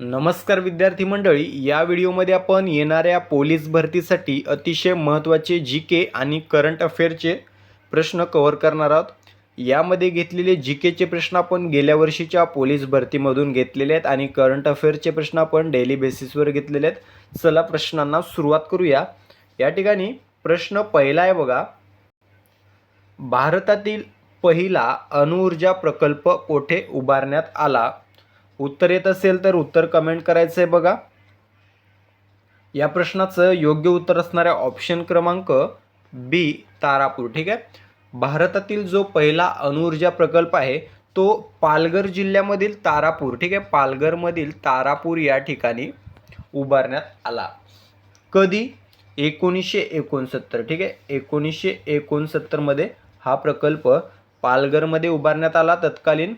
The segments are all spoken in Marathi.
नमस्कार विद्यार्थी मंडळी या व्हिडिओमध्ये आपण येणाऱ्या पोलीस भरतीसाठी अतिशय महत्त्वाचे जी के आणि करंट अफेअरचे प्रश्न कव्हर करणार आहोत. यामध्ये घेतलेले जी केचे प्रश्न आपण गेल्या वर्षीच्या पोलीस भरतीमधून घेतलेले आहेत आणि करंट अफेअरचे प्रश्न आपण डेली बेसिसवर घेतलेले आहेत. चला प्रश्नांना सुरुवात करूया. या ठिकाणी प्रश्न पहिला आहे बघा. भारतातील पहिला अणुऊर्जा प्रकल्प कोठे उभारण्यात आला? उत्तर येत असेल तर उत्तर कमेंट करायचं आहे बघा. या प्रश्नाचं योग्य उत्तर असणाऱ्या ऑप्शन क्रमांक बी तारापूर ठीक आहे? भारतातील जो पहिला अणुऊर्जा प्रकल्प आहे तो पालघर जिल्ह्यामधील तारापूर ठीक आहे? पालघरमधील तारापूर या ठिकाणी उभारण्यात आला. कधी? एकोणीसशे एकोणसत्तर ठीक आहे? एकोणीसशे एकोणसत्तरमध्ये हा प्रकल्प पालघरमध्ये उभारण्यात आला तत्कालीन.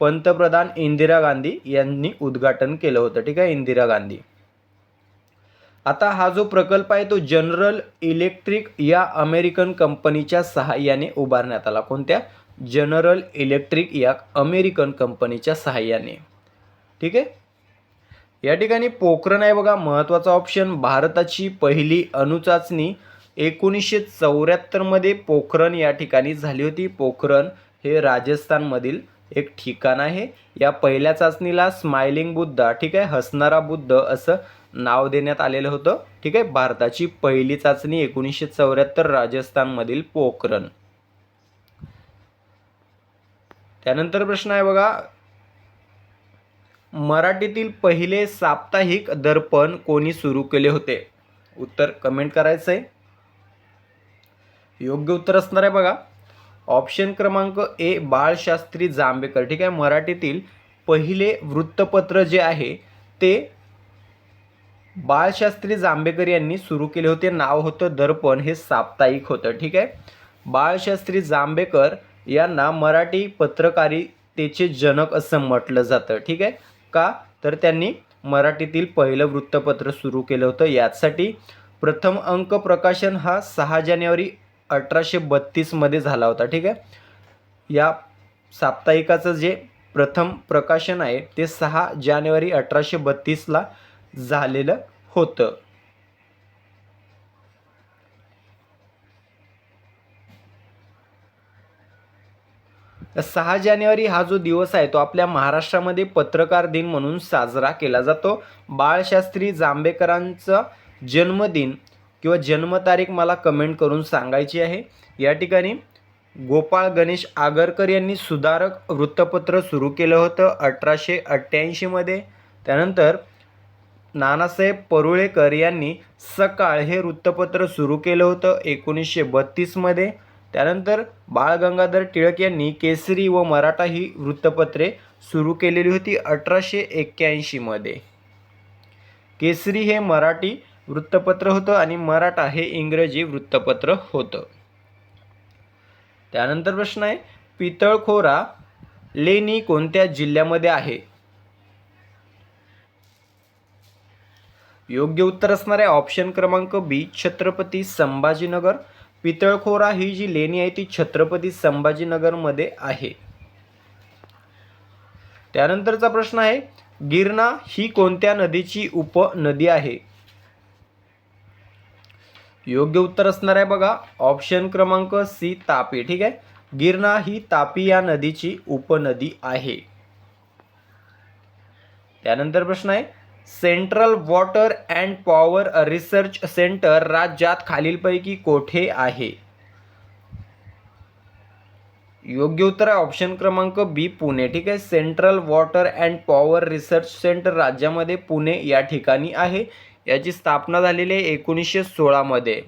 पंतप्रधान इंदिरा गांधी यांनी उद्घाटन केलं होतं. ठीक आहे इंदिरा गांधी. आता हा जो प्रकल्प आहे तो जनरल इलेक्ट्रिक या अमेरिकन कंपनीच्या सहाय्याने उभारण्यात आला. कोणत्या? जनरल इलेक्ट्रिक या अमेरिकन कंपनीच्या सहाय्याने. ठीक आहे? या ठिकाणी पोखरण आहे बघा महत्त्वाचा ऑप्शन भारताची पहिली अणुचाचणी एकोणीसशे चौऱ्याहत्तरमध्ये पोखरण या ठिकाणी झाली होती. पोखरण हे राजस्थानमधील एक ठिकाण आहे. या पहिल्या चाचणीला स्माइलिंग बुद्धा ठीक आहे हसणारा बुद्ध असं नाव देण्यात आलेलं होतं. ठीक आहे भारताची पहिली चाचणी एकोणीसशे चौऱ्याहत्तर राजस्थानमधील पोखरण. त्यानंतर प्रश्न आहे बघा. मराठीतील पहिले साप्ताहिक दर्पण कोणी सुरू केले होते? उत्तर कमेंट करायचं आहे योग्य उत्तर असणार आहे बघा. ऑप्शन क्रमांक ए बाळशास्त्री जांभेकर. ठीक आहे मराठीतील पहिले वृत्तपत्र जे आहे ते बाळशास्त्री जांभेकर यांनी सुरू केले होते. नाव होतं दर्पण हे साप्ताहिक होतं. ठीक आहे? बाळशास्त्री जांभेकर यांना मराठी पत्रकारितेचे जनक असं म्हटलं जातं. ठीक आहे? का? तर त्यांनी मराठीतील पहिलं वृत्तपत्र सुरू केलं होतं यासाठी. प्रथम अंक प्रकाशन हा सहा जानेवारी अठराशे बत्तीसमध्ये झाला होता ठीक आहे? या साप्ताहिकाचं जे प्रथम प्रकाशन आहे ते सहा जानेवारी अठराशे बत्तीसला झालेलं होतं. सहा जानेवारी हा जो दिवस आहे तो आपल्या महाराष्ट्रामध्ये पत्रकार दिन म्हणून साजरा केला जातो. बाळशास्त्री जांभेकरांचा जन्मदिन किंवा जन्मतारीख मला कमेंट करून सांगायची आहे. या ठिकाणी गोपाळ गणेश आगरकर यांनी सुधारक वृत्तपत्र सुरू केलं होतं अठराशे अठ्ठ्याऐंशीमध्ये त्यानंतर नानासाहेब परुळेकर यांनी सकाळ हे वृत्तपत्र सुरू केलं होतं एकोणीसशे बत्तीसमध्ये त्यानंतर बाळ गंगाधर टिळक यांनी केसरी व मराठा ही वृत्तपत्रे सुरू केलेली होती अठराशे एक्क्याऐंशीमध्ये केसरी हे मराठी वृत्तपत्र होतं आणि मराठा हे इंग्रजी वृत्तपत्र होतं. त्यानंतर प्रश्न आहे पितळखोरा लेणी कोणत्या जिल्ह्यामध्ये आहे? योग्य उत्तर असणार आहे ऑप्शन क्रमांक बी छत्रपती संभाजीनगर. पितळखोरा ही जी लेणी आहे ती छत्रपती संभाजीनगरमध्ये आहे. त्यानंतरचा प्रश्न आहे गिरणा ही कोणत्या नदीची उपनदी आहे? योग्य उत्तर असणार आहे बघा. ऑप्शन क्रमांक सी तापी. ठीक आहे? गिरणा ही तापी या नदीची उपनदी आहे. त्यानंतर प्रश्न आहे. Central water and power research centre राज्यात खालीलपैकी कोठे आहे? योग्य उत्तर आहे. ऑप्शन क्रमांक बी पुणे. ठीक आहे? Central water and power research centre राज्यामध्ये पुणे या ठिकाणी आहे. याची स्थापना झालेली आहे एकोणीसशे सोळामध्ये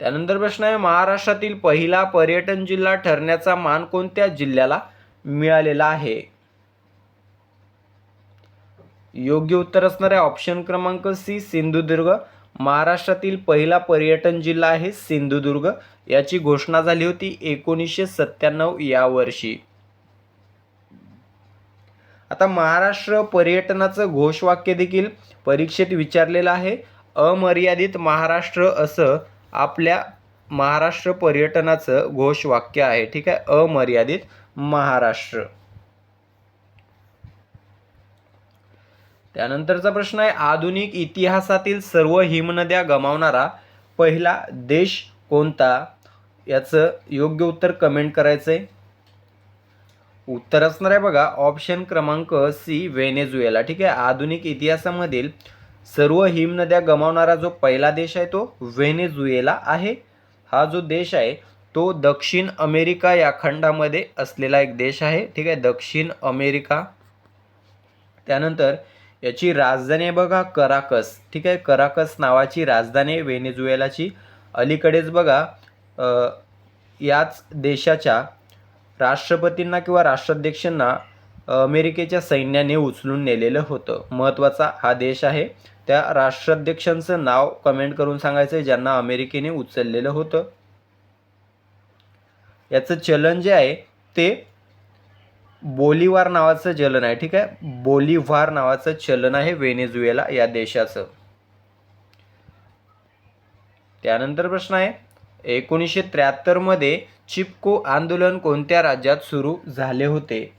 त्यानंतर प्रश्न आहे महाराष्ट्रातील पहिला पर्यटन जिल्हा ठरण्याचा मान कोणत्या जिल्ह्याला मिळालेला आहे? योग्य उत्तर असणार आहे ऑप्शन क्रमांक सी सिंधुदुर्ग. महाराष्ट्रातील पहिला पर्यटन जिल्हा आहे सिंधुदुर्ग. याची घोषणा झाली होती एकोणीसशे सत्त्याण्णव या वर्षी. आता महाराष्ट्र पर्यटनाचं घोषवाक्य देखील परीक्षेत विचारलेलं आहे. अमर्यादित महाराष्ट्र असं आपल्या महाराष्ट्र पर्यटनाचं घोषवाक्य आहे. ठीक आहे? अमर्यादित महाराष्ट्र. त्यानंतरचा प्रश्न आहे आधुनिक इतिहासातील सर्व हिमनद्या गमावणारा पहिला देश कोणता? याचं योग्य उत्तर कमेंट करायचं आहे उत्तर असणार आहे बघा ऑप्शन क्रमांक सी व्हेनेझुएला. ठीक आहे आधुनिक इतिहासामधील सर्व हिमनद्या गमावणारा जो पहिला देश आहे तो व्हेनेझुएला आहे. हा जो देश आहे तो दक्षिण अमेरिका या खंडामध्ये असलेला एक देश आहे. ठीक आहे दक्षिण अमेरिका. त्यानंतर याची राजधानी आहे बघा कराकस. ठीक आहे कराकस नावाची राजधानी आहे व्हेनेझुएलाची. अलीकडेच बघा याच देशाच्या राष्ट्रपतींना किंवा राष्ट्राध्यक्षांना अमेरिकेच्या सैन्याने उचलून नेलेलं होतं. महत्त्वाचा हा देश आहे. त्या राष्ट्राध्यक्षांचं नाव कमेंट करून सांगायचं आहे ज्यांना अमेरिकेने उचललेलं होतं. याचं चलन जे आहे ते बोलिवार नावाचं चलन आहे ठीक आहे? बोलिव्हार नावाचं चलन आहे व्हेनेझुएला या देशाचं. त्यानंतर प्रश्न आहे एकोणीसशे त्र्याहत्तरमध्ये चिपको आंदोलन कोणत्या राज्यात सुरू झाले होते?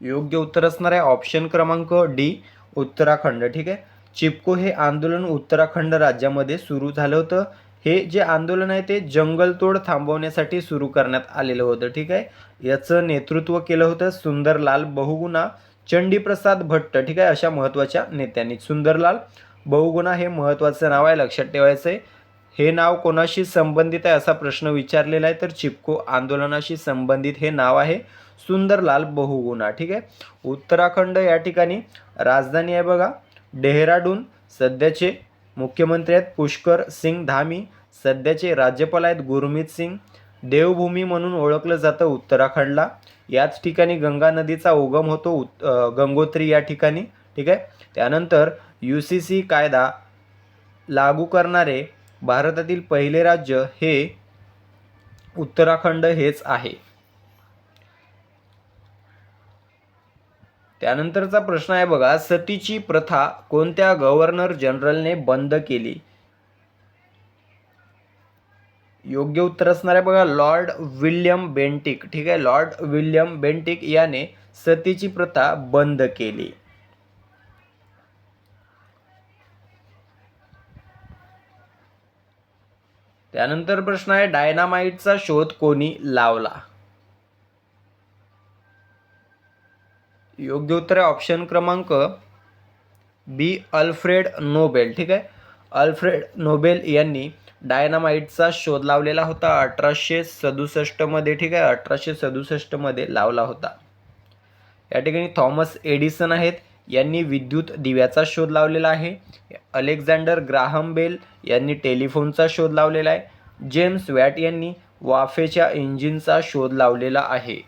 योग्य उत्तर असणार आहे ऑप्शन क्रमांक डी उत्तराखंड. ठीक आहे? चिपको हे आंदोलन उत्तराखंड राज्यामध्ये सुरू झालं होतं. हे जे आंदोलन आहे ते जंगलतोड थांबवण्यासाठी सुरू करण्यात आलेलं होतं. ठीक आहे? याचं नेतृत्व केलं होतं सुंदरलाल बहुगुणा चंडीप्रसाद भट्ट. ठीक आहे? अशा महत्त्वाच्या नेत्यांनी सुंदरलाल बहुगुणा हे महत्त्वाचं नाव आहे लक्षात ठेवायचं आहे हे नाव कोणाशी संबंधित आहे असा प्रश्न विचारलेला आहे तर चिपको आंदोलनाशी संबंधित हे नाव आहे सुंदरलाल बहुगुणा. ठीक आहे? उत्तराखंड या ठिकाणी राजधानी आहे बघा. डेहराडून सध्याचे मुख्यमंत्री आहेत पुष्कर सिंग धामी सध्याचे राज्यपाल आहेत गुरमीत सिंग. देवभूमी म्हणून ओळखलं जातं उत्तराखंडला. याच ठिकाणी गंगा नदीचा उगम होतो उत गंगोत्री या ठिकाणी. ठीक आहे? त्यानंतर यू सी सी कायदा लागू करणारे भारतातील पहिले राज्य हे उत्तराखंड हेच आहे. त्यानंतरचा प्रश्न आहे बघा सतीची प्रथा कोणत्या गव्हर्नर जनरलने बंद केली? योग्य उत्तर असणार आहे बघा लॉर्ड विल्यम बेंटिक. ठीक आहे लॉर्ड विल्यम बेंटिक याने सतीची प्रथा बंद केली. त्यानंतर प्रश्न आहे डायनामाइटचा शोध कोणी लावला? योग्य उत्तर आहे ऑप्शन क्रमांक बी अल्फ्रेड नोबेल. ठीक आहे? अल्फ्रेड नोबेल यांनी डायनामाइटचा शोध लावलेला होता अठराशे सदुसष्टमध्ये ठीक आहे? अठराशे सदुसष्टमध्ये लावला होता. या ठिकाणी थॉमस एडिसन आहेत. यांनी विद्युत दिव्याचा शोध लावलेला आहे. अलेक्झांडर ग्राहम बेल यांनी टेलिफोनचा शोध लावलेला आहे. जेम्स वॅट यांनी वाफेच्या इंजिनचा शोध लावलेला आहे.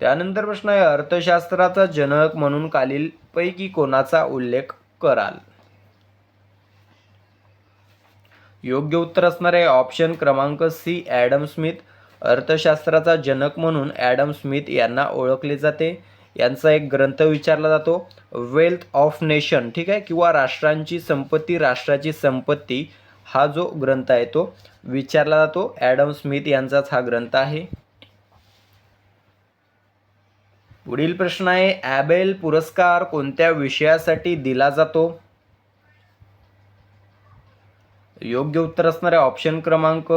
त्यानंतर प्रश्न आहे अर्थशास्त्राचा जनक म्हणून खालीलपैकी कोणाचा उल्लेख कराल? योग्य उत्तर असणार आहे ऑप्शन क्रमांक सी ॲडम स्मिथ. अर्थशास्त्राचा जनक म्हणून ॲडम स्मिथ यांना ओळखले जाते. यांचा एक ग्रंथ विचारला जातो वेल्थ ऑफ नेशन ठीक आहे? किंवा राष्ट्रांची संपत्ती राष्ट्राची संपत्ती हा जो ग्रंथ आहे तो विचारला जातो. ॲडम स्मिथ यांचाच हा ग्रंथ आहे. पुढील प्रश्न आहे ॲबेल पुरस्कार कोणत्या विषयासाठी दिला जातो? योग्य उत्तर असणारे ऑप्शन क्रमांक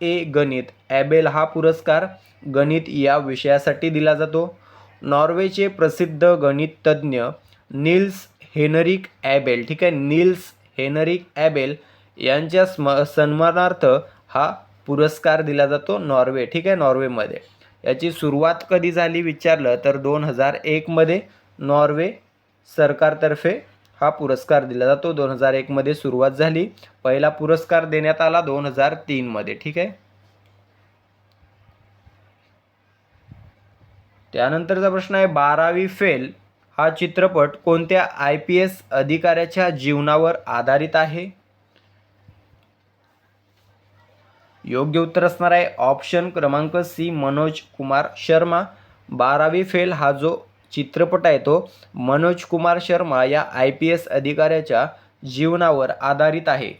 ए गणित. ॲबेल हा पुरस्कार गणित या विषयासाठी दिला जातो. नॉर्वेचे प्रसिद्ध गणिततज्ज्ञ नील्स हेनरिक ॲबेल. ठीक आहे नील्स हेनरिक ॲबेल यांच्या स्म सन्मानार्थ हा पुरस्कार दिला जातो नॉर्वे ठीक आहे नॉर्वेमध्ये. याची सुरुवात कधी झाली विचारलं तर दोन हजार एकमध्ये नॉर्वे सरकारतर्फे हा पुरस्कार दिला जातो. दोन हजार एकमध्ये सुरुवात झाली. पहिला पुरस्कार देण्यात आला दोन हजार तीनमध्ये ठीक आहे. त्यानंतरचा प्रश्न आहे बारावी फेल हा चित्रपट कोणत्या आय पी एस अधिकाऱ्याच्या जीवनावर आधारित आहे? योग्य उत्तर असणार आहे ऑप्शन क्रमांक सी मनोज कुमार शर्मा. बारावी फेल हा जो चित्रपट आहे तो मनोज कुमार शर्मा या आय पी एस अधिकाऱ्याच्या जीवनावर आधारित आहे.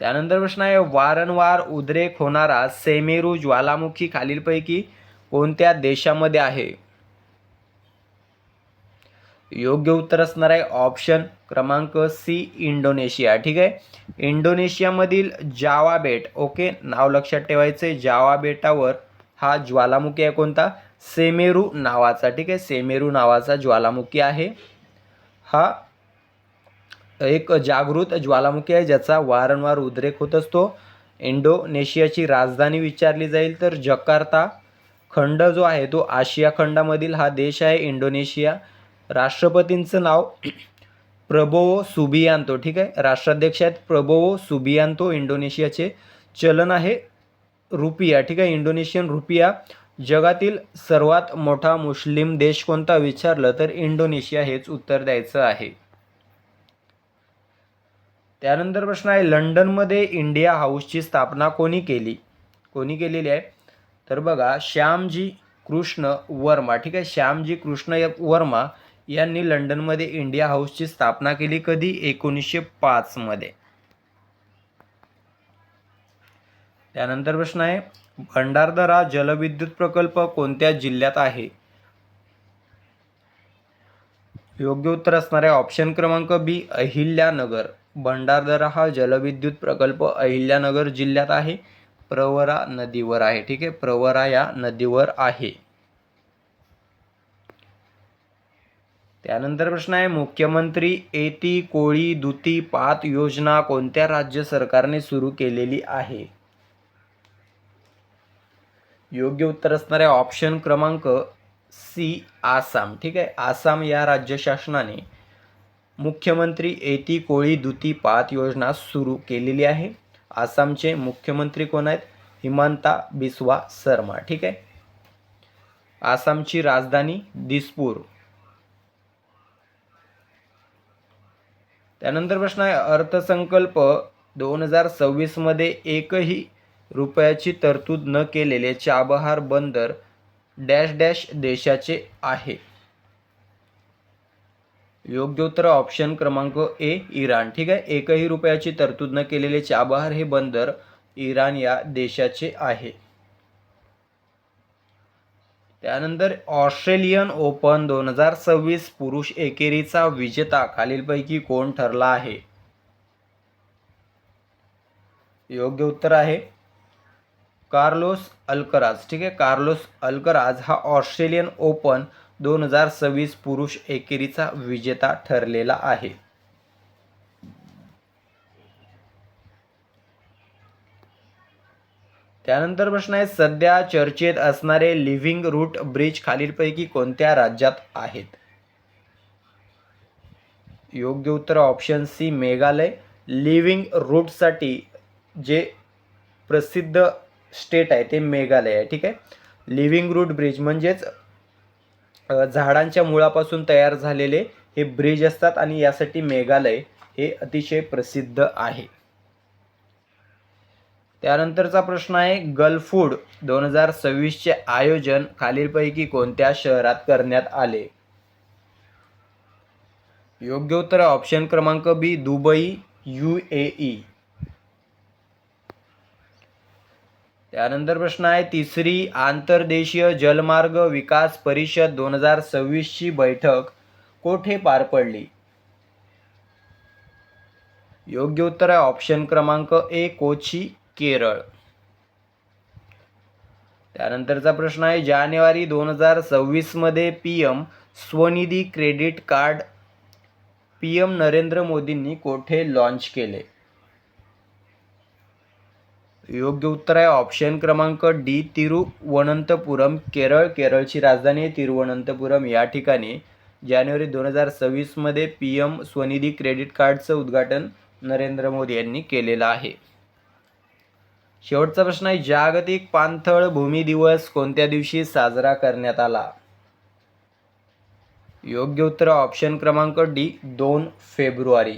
त्यानंतर प्रश्न आहे वारंवार उद्रेक होणारा सेमेरू ज्वालामुखी खालीलपैकी कोणत्या देशामध्ये आहे? योग्य उत्तर असणार आहे ऑप्शन क्रमांक सी इंडोनेशिया. ठीक आहे? इंडोनेशियामधील जावा बेट ओके? नाव लक्षात ठेवायचे जावा बेटावर हा ज्वालामुखी आहे कोणता? सेमेरू नावाचा. ठीक आहे? सेमेरू नावाचा ज्वालामुखी आहे. हा एक जागृत ज्वालामुखी आहे ज्याचा वारंवार उद्रेक होत असतो. इंडोनेशियाची राजधानी विचारली जाईल तर जकार्ता खंड जो आहे तो आशिया खंडामधील हा देश आहे इंडोनेशिया. राष्ट्रपतींचं नाव प्रबोवो सुबियांतो ठीक आहे? राष्ट्राध्यक्ष आहेत प्रबोवो सुबियांतो इंडोनेशियाचे चलन आहे रुपिया ठीक आहे? इंडोनेशियन रुपिया. जगातील सर्वात मोठा मुस्लिम देश कोणता? विचारलं तर इंडोनेशिया हेच उत्तर द्यायचं आहे. त्यानंतर प्रश्न आहे लंडनमध्ये इंडिया हाऊसची स्थापना कोणी केली? कोणी केलेली आहे? तर बघा श्यामजी कृष्ण वर्मा ठीक आहे? श्यामजी कृष्ण वर्मा यांनी लंडनमध्ये इंडिया हाऊसची स्थापना केली कधी? एकोणीसशे पाचमध्ये त्यानंतर प्रश्न आहे भंडारदरा जलविद्युत प्रकल्प कोणत्या जिल्ह्यात आहे? योग्य उत्तर असणार आहे ऑप्शन क्रमांक बी अहिल्यानगर. भंडारदरा हा जलविद्युत प्रकल्प अहिल्यानगर जिल्ह्यात आहे. प्रवरा नदीवर आहे. ठीक आहे? प्रवरा या नदीवर आहे. त्यानंतर प्रश्न आहे मुख्यमंत्री एती कोळी दुती पात योजना कोणत्या राज्य सरकारने सुरू केलेली आहे? योग्य उत्तर असणार आहे ऑप्शन क्रमांक सी आसाम. ठीक आहे? आसाम या राज्य शासनाने मुख्यमंत्री एती कोळी दुती पात योजना सुरू केलेली आहे. आसामचे मुख्यमंत्री कोण आहेत? हिमांता बिस्वा शर्मा ठीक आहे? आसामची राजधानी दिसपूर. त्यानंतर प्रश्न आहे अर्थसंकल्प दोन हजार सव्वीसमध्ये एकही रुपयाची तरतूद न केलेले चाबहार बंदर डॅश डॅश देशाचे आहे. योग्य उत्तर ऑप्शन क्रमांक ए इराण. ठीक आहे? एकही रुपयाची तरतूद न केलेले चाबहार हे बंदर इराण या देशाचे आहे. त्यानंतर ऑस्ट्रेलियन ओपन दोन हजार सव्वीस पुरुष एकेरीचा विजेता खालीलपैकी कोण ठरला आहे? योग्य उत्तर आहे कार्लोस अल्कराज. ठीक आहे? कार्लोस अल्कराज हा ऑस्ट्रेलियन ओपन दोन हजार सव्वीस पुरुष एकेरीचा विजेता ठरलेला आहे. त्यानंतर प्रश्न आहे सध्या चर्चेत असणारे लिव्हिंग रूट ब्रिज खालीलपैकी कोणत्या राज्यात आहेत? योग्य उत्तर ऑप्शन सी मेघालय. लिव्हिंग रूटसाठी जे प्रसिद्ध स्टेट आहे ते मेघालय आहे ठीक आहे? लिव्हिंग रूट ब्रिज म्हणजेच झाडांच्या मुळापासून तयार झालेले हे ब्रिज असतात आणि यासाठी मेघालय हे अतिशय प्रसिद्ध आहे. त्यानंतरचा प्रश्न आहे गलफूड दोन हजार सव्वीसचे आयोजन खालीलपैकी कोणत्या शहरात करण्यात आले? योग्य उत्तर ऑप्शन क्रमांक B Dubai U A E. त्यानंतर प्रश्न आहे तिसरी आंतरदेशीय जलमार्ग विकास परिषद दोन हजार सव्वीसची बैठक कोठे पार पडली? योग्य उत्तर आहे ऑप्शन क्रमांक ए कोची केरळ. त्यानंतरचा प्रश्न आहे जानेवारी दोन हजार सव्वीसमध्ये P M Svanidhi credit card P M Narendra मोदींनी कोठे लॉन्च केले? योग्य उत्तर आहे. ऑप्शन क्रमांक डी तिरुवनंतपुरम केरळ. केरळची राजधानी तिरुवनंतपुरम. या ठिकाणी जानेवारी दोन हजार सव्वीसमध्ये पी एम स्वनिधी क्रेडिट कार्डचं उद्घाटन नरेंद्र मोदी यांनी केलेलं आहे. शेवटचा प्रश्न आहे जागतिक पाणथळ भूमी दिवस कोणत्या दिवशी साजरा करण्यात आला? योग्य उत्तर ऑप्शन क्रमांक डी दोन फेब्रुवारी.